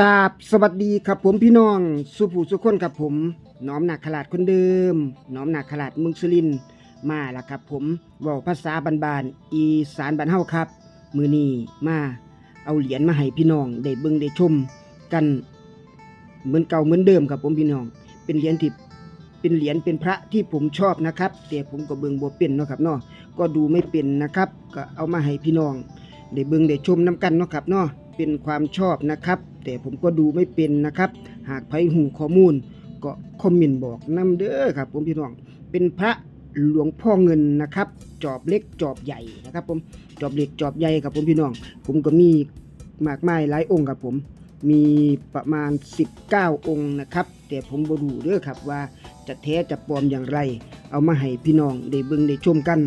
กราบสวัสดีครับผมพี่น้องสุภูสุคนครับผมน้อมหนักขลาดคนเดิมน้อมหนักขลาดเมืองสุรินมาแล้วครับผมเว้าภาษาบานๆอีสานบานเฮาครับ มือนี้มาเอาเหรียญมาให้พี่น้องได้เบิ่งได้ชมกันเหมือนเก่าเหมือนเดิมครับผมพี่น้อง เป็นเหรียญที่เป็นเหรียญเป็นพระที่ผมชอบนะครับแต่ผมก็เบิ่งบ่เป็นเนาะครับเนาะก็ดูไม่เป็นนะครับ ก็เอามาให้พี่น้องได้เบิ่งได้ชมน้ำกันเนาะครับเนาะเป็นความชอบนะครับ แต่ผมก็ดูไม่เป็นนะครับ หากไผหูข้อมูล ก็คอมเมนต์บอกนํเด้อครับ ผมพี่น้องเป็นพระหลวงพ่อเงินนะครับ จอบเล็กจอบใหญ่นะครับ ผมจอบเล็กจอบใหญ่ครับผมพี่น้อง ผมก็มีมากมายหลายองค์ครับผมมีประมาณ 19 องค์นะครับ แต่ผมบ่รู้เด้อครับว่าจะแท้จะปลอมอย่างไร เอามาให้พี่น้องได้เบิ่งได้ชมกัน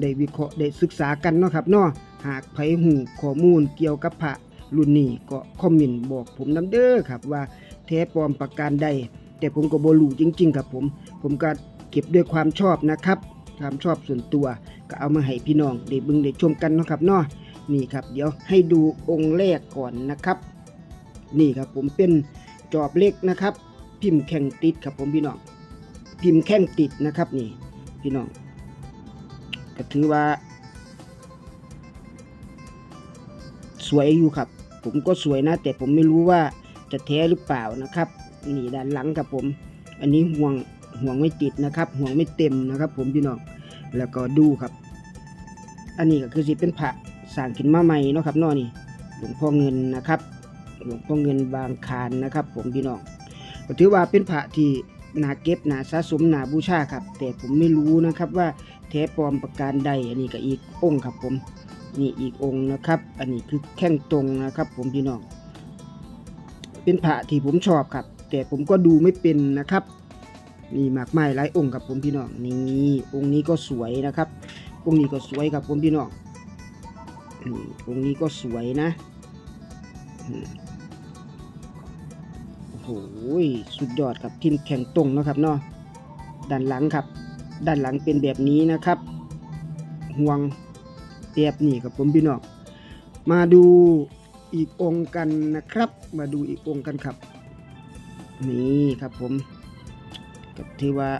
ได้วิเคราะห์ได้ศึกษากันเนาะครับเนาะหากไผหูข้อมูลเกี่ยวกับพระ รุ่นนี้ก็คอมเมนต์บอกผมนํเด้อครับว่าแท้ปลอมประการใดแต่ผมก็บรู้จริง ๆ ครับผม ผมก็เก็บด้วยความชอบนะครับความชอบส่วนตัวก็เอามาให้พี่น้องได้บิ่งได้ชมกันนะครับเนาะนี่ครับ เดี๋ยวให้ดูองค์แรกก่อนนะครับ นี่ครับผมเป็นจอบเล็กนะครับ พิมพ์แข่งติดครับผมพี่น้องพิมพ์แข่งติดนะครับนี่พี่น้องก็ถือว่า สวยอยู่ครับ ผมก็สวยนะ แต่ผมไม่รู้ว่าจะแท้หรือเปล่านะครับนี่ด้านหลังครับผม อันนี้ห่วงห่วงไม่ติดนะครับ ห่วงไม่เต็มนะครับ ผมพี่น้องแล้วก็ดูครับ อันนี้ก็คือสิเป็นพระสร้างขึ้นมาใหม่เนาะครับนอนี่หลวงพ่อเงินนะครับหลวงพ่อเงินบางคานนะครับ ผมพี่น้องก็ถือว่าเป็นพระที่นาเก็บนาสะสมนาบูชาครับ แต่ผมไม่รู้นะครับว่าแท้ปลอมประการใดอันนี้ก็อีกองค์ครับผม นี่อีกองค์นะครับ อันนี้คือแข้งตรงนะครับ ผมพี่น้อง เป็นพระที่ผมชอบครับ แต่ผมก็ดูไม่เป็นนะครับนี่มากมายหลายองค์ครับผมพี่น้องนี่องค์นี้ก็สวยนะครับ องค์นี้ก็สวยครับผมพี่น้องอืมองค์นี้ก็สวยนะโอ้โหสุดยอดครับทิมแข็งตรงนะครับเนาะด้านหลังครับ ด้านหลังเป็นแบบนี้นะครับ ห่วง บบนี้ครับผมพี่น้องมาดูอีกองค์กันนะครับ มาดูอีกองค์กันครับ นี่ครับผมก็ถือว่า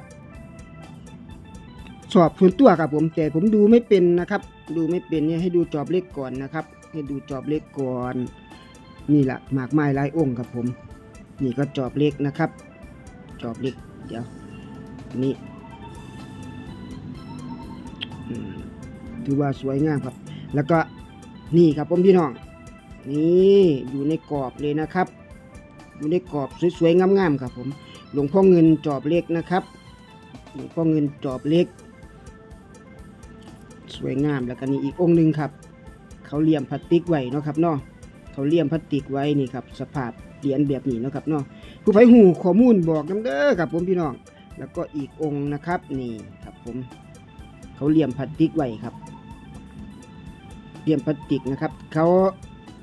สอบส่วนตัวครับผมแต่ผมดูไม่เป็นนะครับ ดูไม่เป็นเนี่ยให้ดูจอบเลขก่อนนะครับ ให้ดูจอบเลขก่อนนี่แหละหมากไม้ลายองค์ครับผม นี่ก็จอบเลขนะครับ จอบเลขเดี๋ยวนี่ ถือว่าสวยงามครับ แล้วก็นี่ครับผมพี่น้อง นี่อยู่ในกรอบเลยนะครับ อยู่ในกรอบสวยๆงามๆครับผม หลวงพ่อเงินจอบเล็กนะครับ หลวงพ่อเงินจอบเล็ก สวยงามแล้วก็นี่อีกองค์หนึ่งครับ เขาเลี่ยมพลาสติกไว้เนาะครับเนาะเขาเลี่ยมพลาสติกไว้นี่ครับสภาพเหรียญแบบนี้เนาะครับเนาะผู้ไผหูข้อมูลบอกน้ำเด้อครับผมพี่น้อง แล้วก็อีกองค์นะครับนี่ครับผม เขาเลี่ยมพลาสติกไว้ครับ ลี่ยมพลาสติกนะครับเขา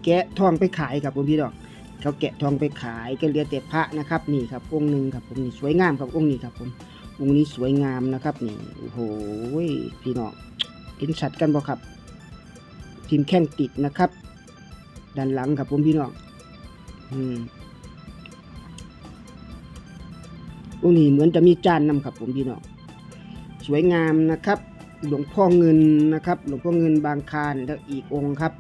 แกะทองไปขายครับผมพี่น้องเขาแกะทองไปขายก็เหลือแต่พระนะครับนี่ครับองค์หนึ่งครับผมนี่สวยงามครับองค์นี้ครับผมองค์นี้สวยงามนะครับนี่โอ้โหพี่น้องเห็นชัดกันบ่ครับทีมแข้งติดนะครับ ด้านหลังครับผมพี่น้องอืมองค์นี้เหมือนจะมีจานนำครับผมพี่น้องสวยงามนะครับ หลวงพ่อเงินนะครับ หลวงพ่อเงินบางคานแล้วอีกองค์ครับ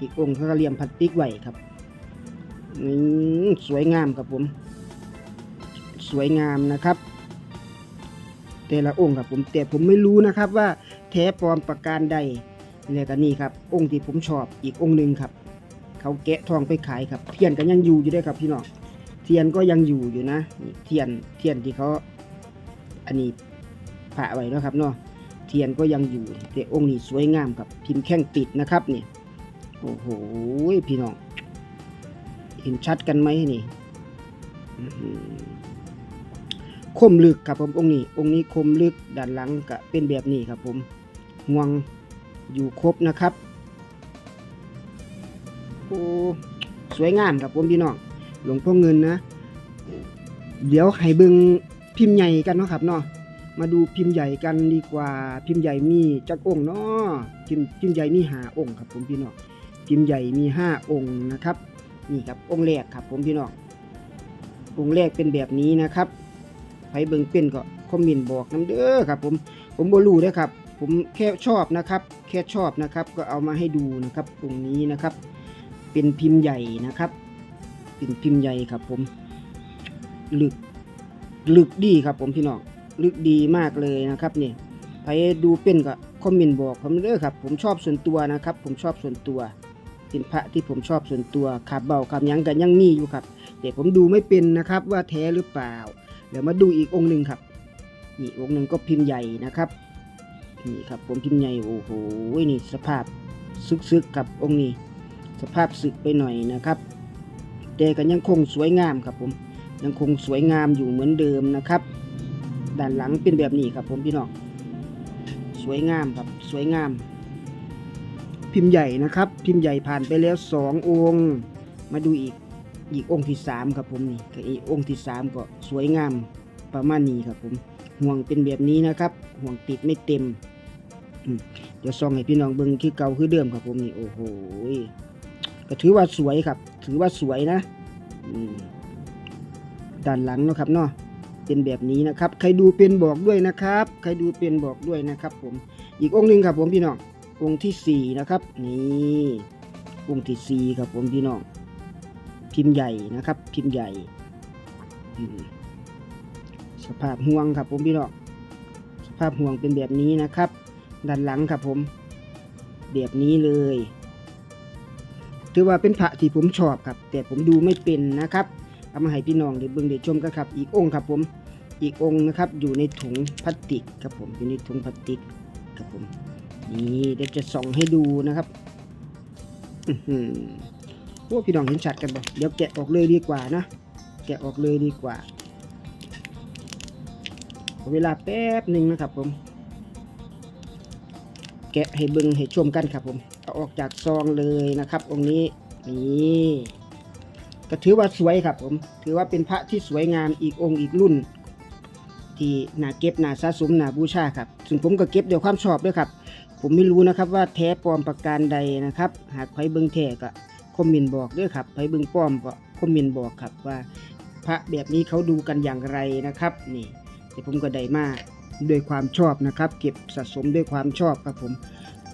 อีกองค์เขาก็เรียมพลาสติกไว้ครับอืมสวยงามครับผม สวยงามนะครับ แต่ละองค์ครับผมแต่ผมไม่รู้นะครับว่าแท้ปลอมประการใดเนี่ยก็นี่ครับ องค์ที่ผมชอบอีกองค์หนึ่งครับ เขาแกะทองไปขายครับ เทียนก็ยังอยู่อยู่ด้วยครับพี่น้องเทียนก็ยังอยู่อยู่นะ เทียนเทียนที่เขาอันนี้ผ่าไว้นะครับเนาะ เทียนก็ยังอยู่ แต่องค์นี้สวยงามครับพิมพ์แข้งติดนะครับนี่โอ้โหพี่น้อง เห็นชัดกันไหมนี่คมลึกครับผมองค์นี้ องค์นี้คมลึกด้านหลังก็เป็นแบบนี้ครับผมห่วงอยู่ครบนะครับโอ้สวยงามครับผมพี่น้องหลวงพ่อเงินนะ เดี๋ยวให้เบิงพิมพ์ใหญ่กันเนาะครับเนาะ มาดูพิมพ์ใหญ่กันดีกว่าพิมพ์ใหญ่มีจักองค์เนาะพิมพ์พิมพ์ใหญ่มีหาองค์ครับผมพี่น้องพิมพ์ใหญ่มีห้าองค์นะครับนี่ครับองค์แรกครับผมพี่น้ององค์แรกเป็นแบบนี้นะครับใครเบิ่งเป็นก็คอมเมนต์บอกน้ำเด้อครับผมผมบรู้เด้ครับ ผมแค่ชอบนะครับ แค่ชอบนะครับ ก็เอามาให้ดูนะครับตรงนี้นะครับ เป็นพิมพ์ใหญ่นะครับ เป็นพิมพ์ใหญ่ครับผม ลึกลึกดีครับผมพี่น้อง ลึกดีมากเลยนะครับนี่ใครดูเป็นก็คอมเมนต์บอกผมเด้อครับ ผมชอบส่วนตัวนะครับ ผมชอบส่วนตัวเป็นพระที่ผมชอบส่วนตัวขับเบาขับยังกันยังมีอยู่ครับแต่ผมดูไม่เป็นนะครับว่าแท้หรือเปล่า เดี๋ยวมาดูอีกองค์หนึ่งครับนี่องค์หนึ่งก็พิมพ์ใหญ่นะครับนี่ครับผมพิมพ์ใหญ่โอ้โหนี่สภาพซึกๆกับองค์นี้ สภาพสึกไปหน่อยนะครับแต่ก็ยังคงสวยงามครับผมยังคงสวยงามอยู่เหมือนเดิมนะครับ ด้านหลังเป็นแบบนี้ครับผมพี่น้องสวยงามครับสวยงาม พิมพ์ใหญ่นะครับ พิมพ์ใหญ่ผ่านไปแล้วสององค์ มาดูอีกอีกองค์ที่สามครับผมนี่ก็อีกองค์ที่สามก็สวยงามประมาณนี้ครับผมห่วงเป็นแบบนี้นะครับ ห่วงติดไม่เต็มเดี๋ยวซองให้พี่น้องเบิ่งคือเก่าคือเดิมครับผมนี่โอ้โหก็ถือว่าสวยครับ ถือว่าสวยนะด้านหลังนะครับเนาะ เป็นแบบนี้นะครับ ใครดูเป็นบอกด้วยนะครับ ใครดูเป็นบอกด้วยนะครับ ผม อีกองค์หนึ่งครับผมพี่น้อง องค์ที่สี่นะครับ นี่องค์ที่สี่ครับผมพี่น้อง พิมพ์ใหญ่นะครับ พิมพ์ใหญ่ สภาพห่วงครับผมพี่น้อง สภาพห่วงเป็นแบบนี้นะครับ ด้านหลังครับผม แบบนี้เลยถือว่าเป็นพระที่ผมชอบครับ แต่ผมดูไม่เป็นนะครับ เอามาให้พี่น้องได้เบิ่งได้ชมกันครับ อีกองค์ครับผม อีกองค์นะครับอยู่ในถุงพลาสติกครับผมอยู่ในถุงพลาสติกครับผมนี่เดี๋ยวจะส่องให้ดูนะครับพวกพี่น้องเห็นชัดกันบ่เดี๋ยวแกะออกเลยดีกว่านะแกะออกเลยดีกว่าเวลาแป๊บหนึ่งนะครับผม แกะให้เบิ่งให้ชมกันครับผมเอาออกจากซองเลยนะครับ องค์นี้นี่ ก็ถือว่าสวยครับผมถือว่าเป็นพระที่สวยงามอีกองค์อีกรุ่น ที่น่าเก็บน่าสะสมน่าบูชาครับซึ่งผมก็เก็บด้วยความชอบด้วยครับ ผมไม่รู้นะครับว่าแท้ปลอมประการใดนะครับ หากใครเบิ่งแท้ก็คอมเมนต์บอกด้วยครับไปเบิ่งป้อมก็คอมเมนต์บอกครับว่า พระแบบนี้เขาดูกันอย่างไรนะครับนี่แต่ผมก็ได้มาด้วยความชอบนะครับ เก็บสะสมด้วยความชอบครับผม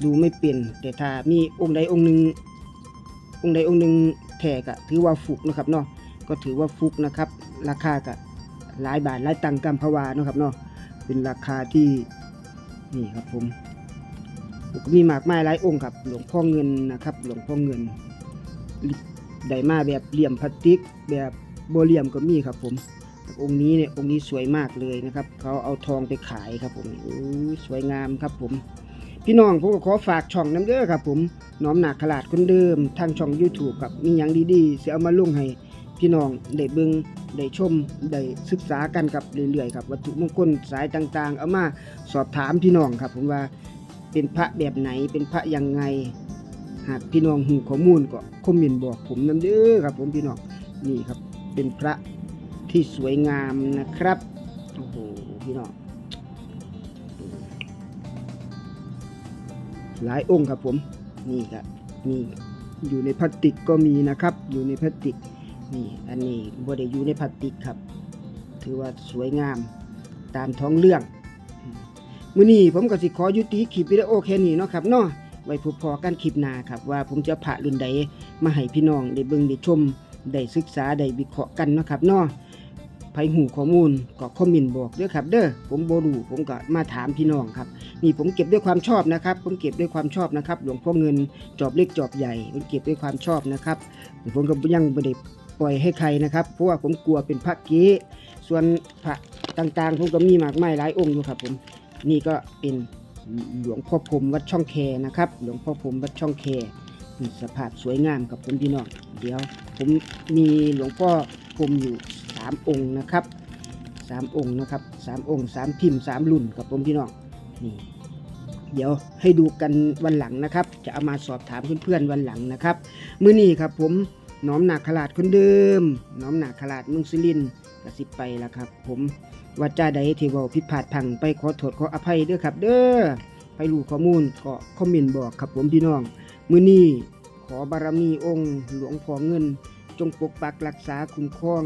ดูไม่เป็นแต่ถ้ามีองค์ใดองค์หนึ่งองค์ใดองค์หนึ่ง แท้ก็ถือว่าฟุกนะครับเนาะก็ถือว่าฟุกนะครับ ราคาก็หลายบาทหลายตังค์กำพะวานะครับเนาะเป็นราคาที่นี่ครับผมมีหมากไมายหลายองค์ครับ หลวงพ่อเงินนะครับ หลวงพ่อเงินไดมาแบบเหลี่ยมพลาสติก แบบโบเหลี่ยมก็มีครับผมองค์นี้เนี่ยองค์นี้สวยมากเลยนะครับเขาเอาทองไปขายครับผมสวยงามครับผม พี่น้องผมก็ขอฝากช่องน้ำเด้อครับผมน้อมหนักขลาดคนเดิม ทางช่อง YouTube กับมีอย่างดีๆเสียเอามาลงให้พี่น้องได้เบิงได้ชมได้ศึกษากันกับเรื่อยๆครับวัตถุมงคลสายต่างๆ เอามาสอบถามพี่น้องครับ ผมว่าเป็นพระแบบไหนเป็นพระยังไง หากพี่น้องหูข้อมูลก็คอมเมนต์บอกผมนํเด้อครับ ผมพี่น้องนี่ครับเป็นพระที่สวยงามนะครับโอ้โหพี่น้อง หลายองค์ครับผมนี่ครับนี่อยู่ในพลาสติกก็มีนะครับ อยู่ในพลาสติกนี่อันนี้บ่ได้อยู่ในพลาสติกครับ ถือว่าสวยงามตามท้องเรื่องมมื้อนี้ผมก็สิขอยุติคลิปวิดีโอแค่นี้เนาะครับเนาะไว้พบพอกันคลิปหน้าครับ ว่าผมจะผ่ารุ่นใดมาให้พี่น้องได้เบิ่งได้ชมได้ศึกษาได้วิเคราะห์กันเนาะครับเนาะ ไผหูข้อมูลก็คอมเมนต์บอกเด้อครับ เด้อผมบ่รู้ผมก็มาถามพี่น้องครับนี่ผมเก็บด้วยความชอบนะครับ ผมเก็บด้วยความชอบนะครับ หลวงพ่อเงินจอบเล็กจอบใหญ่ผมเก็บด้วยความชอบนะครับผมก็ยังบ่ได้ปล่อยให้ใครนะครับ เพราะว่าผมกลัวเป็นพระเก๊ส่วนพระต่างๆผมก็มีมากมายหลายองค์อยู่ครับผมนี่ก็เป็นหลวงพ่อพรมวัดช่องแคนะครับ หลวงพ่อพรมวัดช่องแค่สภาพสวยงามกับผมพี่น้องเดี๋ยว ผมมีหลวงพ่อพรมอยู่สามองค์นะครับสามองค์นะครับสามองค์สามพิมพ์สามรุ่นกับผมพี่น้องนี่เดี๋ยวให้ดูกันวันหลังนะครับ จะเอามาสอบถามเพื่อนๆวันหลังนะครับมื้อนี้ครับผมน้อมหนักขลาดคนเดิมน้อมหนักขลาดเมืองสุรินทร์กสิบไปแล้วครับ ผมว่าจ้าใดเทว้าผิพาดพังไปขอโทษขออภัยเด้อครับ เด้อไปรู้ข้อมูลก็คอมเมนต์บอกครับผมพี่น้อง มื้อนี้ขอบารมีองค์ หลวงพ่อเงิน จงปกปักรักษาคุ้มครอง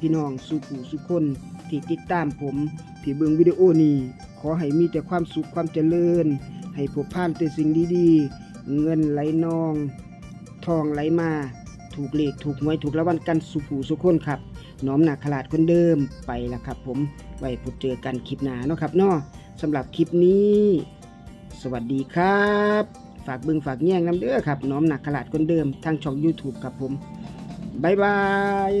พี่น้องสู่ผู้สุคนที่ติดตามผมที่เบิ่งวิดีโอนี้ขอให้มีแต่ความสุขความเจริญ ให้พบผ่านแต่สิ่งดีๆ เงินไหลนอง ทองไหลมา ถูกเลขถูกหวยถูกรางวัลกันสู่ผู้สุคนครับน้อมหนักขลาดคนเดิมไปล้วครับ ผมไว้พบเจอกันคลิปหน้าเนาะครับเนาะสำหรับคลิปนี้ สวัสดีครับ ฝากบึงฝากแย่งน้ำเด้อครับ น้อมหนักขลาดคนเดิมทางช่อง YouTube ครับผม บ๊ายบาย